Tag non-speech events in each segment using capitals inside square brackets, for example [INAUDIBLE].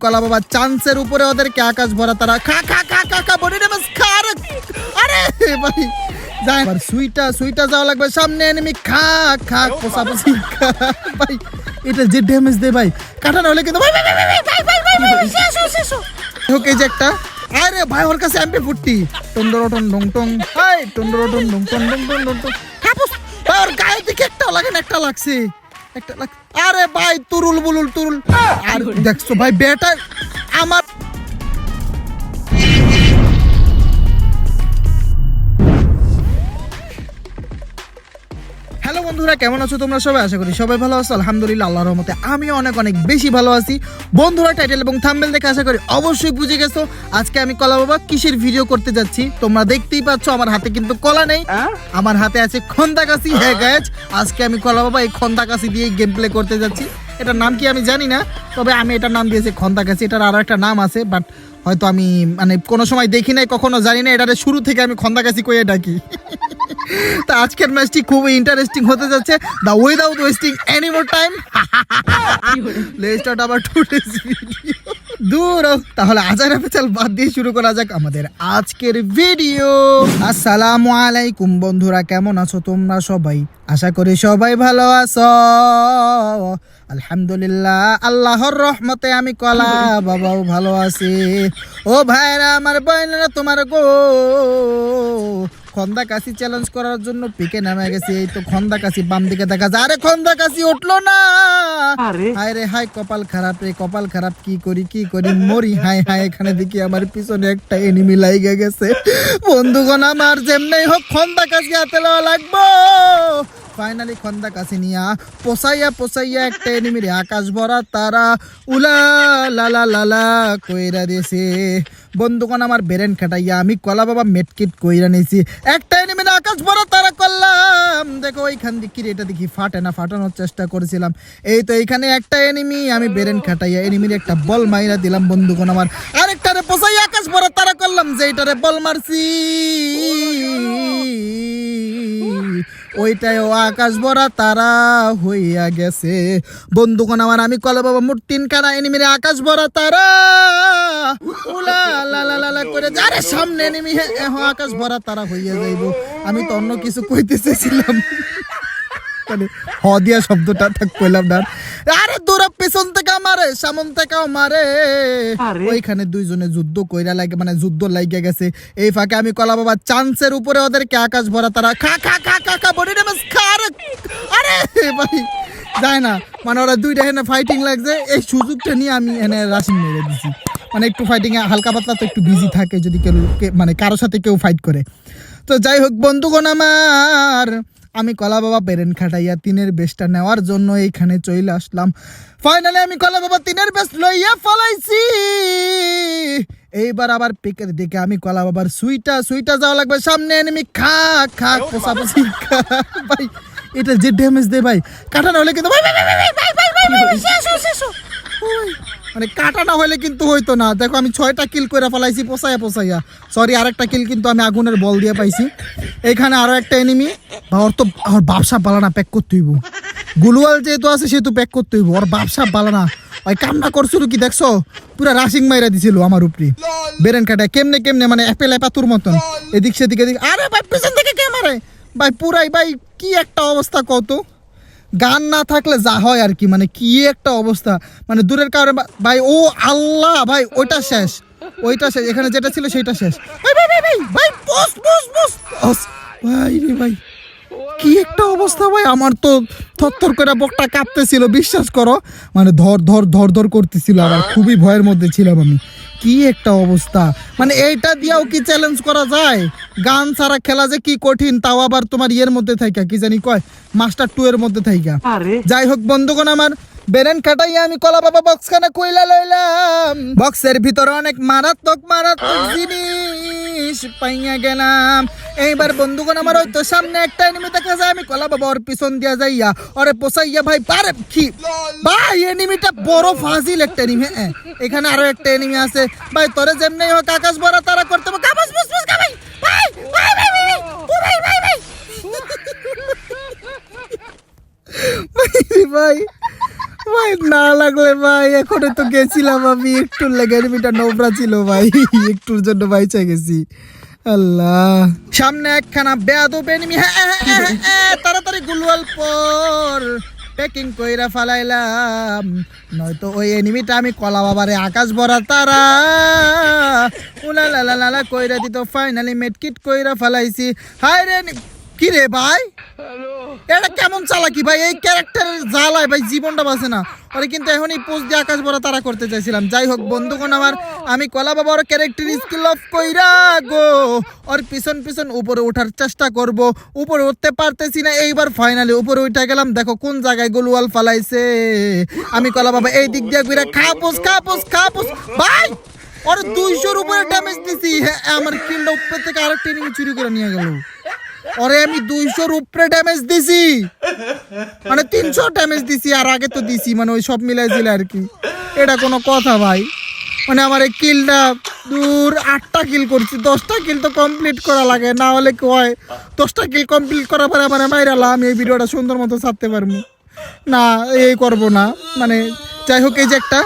কলা বাবা চান্সের উপরে ওদেরকে আকাশ ভরা তারা খা খা খা খা খা বডি ড্যামেজ খা আরে আরে ভাই যাই এবার সুইটা সুইটা যাওয়া লাগবে সামনে এনিমি খা খা পোষি খা ভাই এটা যে ড্যামেজ দে ভাই কাটা না হলে কিন্তু ভাই ভাই ভাই ভাই ভাই ভাই ভাই ভাই শেষ শেষ। হোক যে একটা আরে ভাই ওর কাছে এমপি ফুটটি টন্ডর টন ডং টং হাই টন্ডর টন ডং টং ডং টং ডং টং ভাই ওর গায়ে দিকে একটা লাগে না একটা লাগছে একটা লাগ আরে ভাই তুরুল বুলুল তুরুল। আর দেখছ ভাই বেটা আমার বন্ধুরা কেমন আছো তোমরা সবাই? আশা করি সবাই ভালো আছো। আলহামদুলিল্লাহ আল্লাহর রহমতে আমি অনেক অনেক বেশি ভালো আছি। বন্ধুরা টাইটেল এবং থাম্বেল দেখে আশা করি অবশ্যই বুঝে গেছো। আজকে আমি কলা বাবা কিসের ভিডিও করতে যাচ্ছি? তোমরা দেখতেই পাচ্ছ আমার হাতে কিন্তু কলা নেই। আমার হাতে আছে খন্দাকাশি। হ্যাঁ গাছ আজকে আমি কলা বাবা এই খন্দাকাশি দিয়ে গেম প্লে করতে যাচ্ছি। এটার নাম কি আমি জানি না তবে আমি এটার নাম দিয়েছি খন্দাকাশি। এটার আরও একটা নাম আছে বাট হয়তো আমি মানে কোনো সময় দেখি নাই কখনো জানি না। এটারে শুরু থেকে আমি খন্দাকাশি কইয়ে ডাকি। [LAUGHS] তা আজকের ম্যাচটি খুবই ইন্টারেস্টিং হতে যাচ্ছে। The without wasting any more time let's start আবার দূর তাহলে আজার পেছাল বাদ দিয়ে শুরু করা যাক আমাদের আজকের ভিডিও আসসালামু আলাইকুম বন্ধুরা কেমন আছো তোমরা সবাই? আশা করি সবাই ভালো আছো। আলহামদুলিল্লাহ আল্লাহর রহমতে আমি কলা বাবাও ভালো আছি। ও ভাইরা আমার বোনেরা তোমার গো। খন্দা কাশি চ্যালেঞ্জ করার জন্য পিকে নামে গেছে এই তো খন্দা কাশি বাম দিকে দেখা যায়। আরে খন্দা কাশি উঠল না! হায় রে হায় কপাল খারাপ রে কপাল খারাপ কি করি কি করি মরি হায় হায় এখানে দেখি আমার পিছনে একটা এনিমি লাইগে গেছে। বন্ধুগণ আমার যেমনি হোক খন্দা কাশি হাতে লওয়া লাগবো! ফাইনালি খন্দা কাশি নিয়া পোসাইয়া পোসাইয়া একটা এনিমির আকাশ ভরা তারা উলা লালা লালা কইরা দিয়েছে। বন্ধুগণ, আমার বেরেন খাটাইয়া আমি কলা বাবা মেটকিট কইরা নিয়েছি। একটা এনিমির আকাশ ভরা তারা করলাম। দেখো, ওইখান দিকে এটা দেখি ফাটে না, ফাটানোর চেষ্টা করেছিলাম। এই তো এইখানে একটা এনিমি আমি বেরেন খাটাইয়া এনিমির একটা বল মাইরা দিলাম, বন্ধুগণ আমার। আরেকটারে পোসাই আকাশ ভরা তারা করলাম, যেইটারে বল মারছি। ওইটাই ও আকাশ বরা তারা হইয়া গেছে। বন্ধুগণ আমার, আমি কলে বাবা মোট তিন কানা এনিমিরে আকাশ বরা তারা। উলা, লা লা সামনে আকাশ ভরা তারা হইয়া যাইব। আমি তো অন্য কিছু কইতে চেয়েছিলাম মানে হ দিয়া শব্দটা থাক কইলাম না। আরে দূরা পেছন থেকে মারে সামন থেকেও মারে ওইখানে দুইজনে যুদ্ধ কইরা লাগে মানে যুদ্ধ লাগিয়ে গেছে। এই ফাঁকে আমি কলা বাবা চান্সের উপরে ওদেরকে আকাশ ভরা তারা খা খা খা খা খা বডি ড্যামেজ খা আরে ভাই যায় না। মানে ওরা দুইটা এখানে ফাইটিং লাগছে। এই সুযোগটা নিয়ে আমি এখানে রাশিং মেরে দিছি। মানে একটু ফাইটিং হালকা পাতলা তো একটু বিজি থাকে যদি কেউ মানে কারোর সাথে কেউ ফাইট করে। তো যাই হোক বন্ধুগণ আমার আমি কলা বাবা বেরেন খাটাইয়া তিনের বেশটা নেওয়ার জন্য এইখানে চলে আসলাম। ফাইনালি আমি কলা বাবা তিনের বেশ লইয়া ফলাইছি। এইবার আবার পিকের দিকে আমি কলা বাবার সুইটা সুইটা যাওয়া লাগবে। সামনে এনিমি খা খা পোষাপোষি ভাই এটা যে ড্যামেজ দে ভাই কাটা না হলে কিন্তু মানে কাটা না হলে কিন্তু হইতো না। দেখো আমি ছয়টা কিল করে ফেলাইছি পোষাইয়া পোষাইয়া। সরি আরেকটা কিল কিন্তু আমি আগুনের বল দিয়ে পাইছি। এখানে আরও একটা এনিমি ওর তো ওর ব্যবসা পালানা প্যাক করতে হইব। গুলুয়াল যেহেতু আছে, সেহেতু প্যাক করতে হইব। ওর ব্যবসা পালানা ওই কামনা করছিল কি, দেখছ? পুরা রাশিং মাইরা দিছিল আমার উপরে। বেরেন কাটা কেমনে কেমনে মানে অ্যাপেল অ্যাপাতুর মতন। এদিক সেদিক, এদিক। আরে ভাই, পেছন থেকে কে মারে? ভাই, পুরাই ভাই, কি একটা অবস্থা কত গান না থাকলে যা হয় আর কি মানে কি একটা অবস্থা। মানে দূরের কারণে ভাই, ও আল্লাহ, ভাই, ওইটা শেষ। ওইটা শেষ। এখানে যেটা ছিল সেটা শেষ। ভাই ভাই ভাই ভাই বস বস। বস। ভাই রে ভাই। কি একটা অবস্থা ভাই? আমার তো থরথর করে বকটা কাঁপতেছিল বিশ্বাস করো। মানে ধর ধর ধর ধর করতেছিল আর খুবই ভয়ের মধ্যে ছিলাম আমি। কি একটা অবস্থা। মানে এইটা দিয়েও কি চ্যালেঞ্জ করা যায়? গান ছাড়া খেলা যে কি কঠিন তাও আবার তোমার ইয়ের মধ্যে থাইকা কি জানি কয় মাস্টার টু এর মধ্যে থাইকা। যাই হোক বন্ধুগণ আমার বেরেন কাটাইয়া আমি কলা বাবা বক্স খানা কইলা লইলাম। বক্সের ভিতরে অনেক মারাত্মক মারাত্মক জিনিস। পাইয়া গেলাম। এইবার বন্ধুগণ আমার ওই তো সামনে একটা এনিমি দেখা যায় আমি কলা বাবা ওর পিছন দিয়া যাইয়া ওরে পোসাইয়া ভাই পারে কি? ভাই এনিমিটা বড় ফাজিল একটা এনিমি হ্যাঁ। এখানে আরও একটা এনিমি আছে। ভাই তোরে যেমনি হোক আকাশ বড় তারা করতে হবে। কাবাস বুস বুস কাবাই ভাই ভাই ভাই ভাই ভাই। ভাই ভাই ভাই। [LAUGHS] ভাই না লাগলে ভাই এখনও তো গেছিলাম আমি। একটু নোবরা ছিল ভাই একটুর জন্য গেছি। আল্লাহ। সামনে একখানা এনিমি হ্যাঁ হ্যাঁ, হ্যাঁ, তাড়াতাড়ি গুলওয়াল পর। প্যাকিং কইরা ফালাইলাম। নয়তো ওই এনিমিটা আমি কলা বাবারে আকাশ ভরা তারা। উলা লা লা লা লা কইরা দিত ফাইনালি মেটকিট কইরা ফালাইছি। হায় রে কি রে ভাই? এটা কেমন চালাকি ভাই? এই ক্যারেক্টারের জ্বালায় ভাই জীবনটা বাঁচে না। কিন্তু এখনই পোস্ট দিয়ে আকাশ ভরা তারা করতে চাইছিলাম। যাই হোক বন্ধুগণ আমার আমি কলা বাবা ওর ক্যারেক্টার স্কিল অফ কইরা গো। ওর পিছন পিছন উপরে ওঠার চেষ্টা করব। উপরে উঠতে পারতেছি না। এইবার ফাইনালি উপরে উঠে গেলাম। দেখো কোন জায়গায় গোলুয়াল ফালাইছে। আমি কলা বাবা এই দিক দিয়ে ঘুরে খাপুস খাপুস খাপুস। ভাই ওর দুইশোর উপরে ড্যামেজ দিছি। হ্যাঁ আমার কিলটা উপর থেকে আরেকটা চুরি করে নিয়ে গেল। ওরে আমি দুইশোর উপরে ড্যামেজ দিছি। মানে তিনশো ড্যামেজ দিছি, আর আগে তো দিছি মানে ওই সব মিলাই ছিল আর কি। এটা কোনো কথা ভাই। মানে আমার এই কিলটা দূর আটটা কিল করছি, দশটা কিল তো কমপ্লিট করা লাগে, না হলে কি হয়? দশটা কিল কমপ্লিট করার পরে আমার মাইরালা আমি এই ভিডিওটা সুন্দর মতো ছাড়তে পারব। না, এই করব না। মানে যাই হোক, এই যে একটা,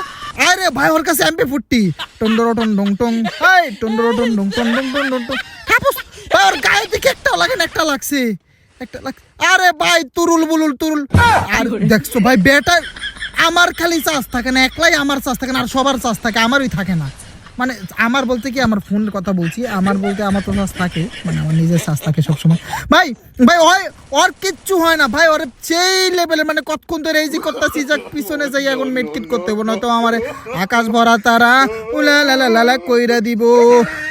আরে ভাই, ওর কাছে এমপি ফুটটি টন্ডর টন ডং টং। হাই টন্ডর টন ডং টন ডং টন। ডং টং কাপুস গায়ে দিকে একটা লাগে না, একটা লাগছে। একটা লাগ আরে ভাই, তুরুল বুলুল, তুরুল। আর দেখছ ভাই, বেটা, আমার খালি চাষ থাকে না, একলাই আমার চাষ থাকে না, আর সবার চাষ থাকে, আমারই থাকে না। মানে আমার বলতে কি আমার ফোনের কথা বলছি আমার বলতে আমার তো চার্জ থাকে মানে আমার নিজের চার্জ থাকে সবসময়। ভাই ভাই হয় ওর কিচ্ছু হয় না ভাই ওর সেই লেভেলে মানে কতক্ষণ ধরে এই যে করতেছি যাক পিছনে যাই এখন মেটকিট করতে হবে নয়তো আমার আকাশ ভরা তারা উলা লা লা লা লা কইরা দিব।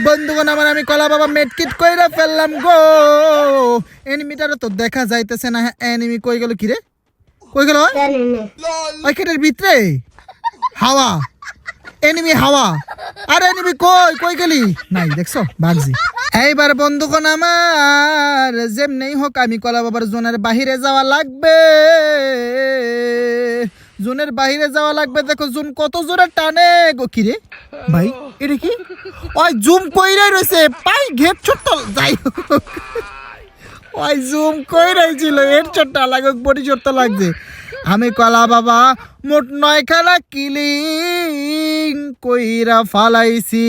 বন্ধুগণ আমার আমি কলা বাবা মেটকিট কইরা ফেললাম গো। এনিমিটারও তো দেখা যাইতেছে না হ্যাঁ এনিমি কই গেল কি রে কই গেল ওই? কেটের ভিতরে? হাওয়া। এনিমি হাওয়া। আর এনিমি কই? কই গেলি? নাই, দেখছ? বাগজি। এইবার বন্ধুগণ আমার, যেমনেই হোক, আমি কলা বাবার জোনের বাহিরে যাওয়া লাগবে। জোনের বাহিরে যাওয়া লাগবে, দেখো জুন কত জোরে টানে গো কি রে? ভাই, এটা কি? ওই জুম কইরাই রয়েছে পাই ঘেট ছোট্ট যাই হোক। ওই জুম কইরাই ছিল এর চোটটা লাগুক, বডি চোটটা লাগছে। আমি কলা বাবা মোট নয়খানা কিলিং কইরা ফালাইছি।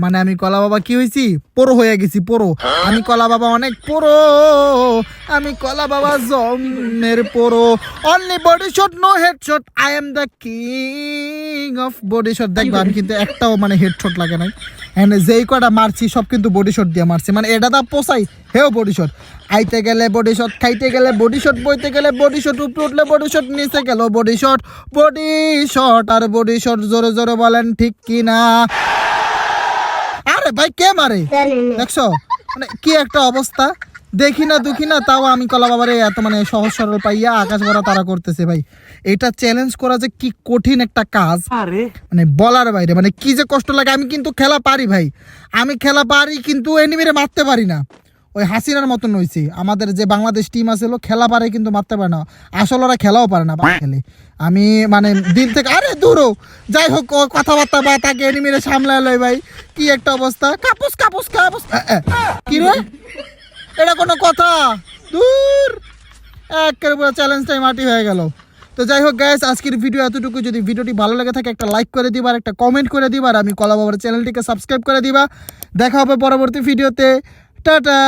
মানে আমি কলা বাবা কি হইছি? পোড়ো হয়ে গেছি, পোড়ো। আমি কলা বাবা অনেক পোড়ো। আমি কলা বাবা জমের পোড়ো। Only body shot no head shot I am the king of body shot দেখব, আমি কিন্তু একটাও মানে হেড শট লাগে নাই। এন্ড যেই কটা মারছি, সব কিন্তু বডি শট দিয়ে মারছি। মানে এটা দা পোসাই হেও বডি শট আইতে গেলে বডি শট খাইতে গেলে বডি শট বইতে গেলে বডি শট উপরে উঠলে বডি শট নিচে গেল বডি শট বডি শট আর বডি শট জোরে জোরে বলেন ঠিক কি না আরে ভাই কে মারে? দেখছ? মানে কি একটা অবস্থা? দেখি না দুঃখি না তাও আমি কলা বাবারে এত মানে সহজ সরল পাইয়া আকাশ ভরা তারা করতেছে ভাই। এটা চ্যালেঞ্জ করা যে কি কঠিন একটা কাজ। মানে বলার বাইরে মানে কি যে কষ্ট লাগে আমি কিন্তু খেলা পারি ভাই। আমি খেলা পারি কিন্তু এনিমিরে মারতে পারি না। ওই হাসিনার মতন হয়েছে আমাদের যে বাংলাদেশ টিম আছে খেলা পারে কিন্তু মারতে পারে না। আসলে ওরা খেলাও পারে না খেলে। আমি মানে দিন থেকে আরে দূরও যাই হোক কথাবার্তা বা তাকে এনিমিরে সামলায় লয় ভাই। কি একটা অবস্থা? কাপুস কাপুস কাপুস। কি রে? এটা কোনো কথা? দূর! একের পুরো চ্যালেঞ্জটাই মাটি হয়ে গেল। তো যাই হোক গ্যাস আজকের ভিডিও এতটুকু। যদি ভিডিওটি ভালো লেগে থাকে, একটা লাইক করে দিবা আর একটা কমেন্ট করে দিবা। আর আমি কলা বাবার চ্যানেলটিকে সাবস্ক্রাইব করে দিবা। দেখা হবে পরবর্তী ভিডিওতে টাটা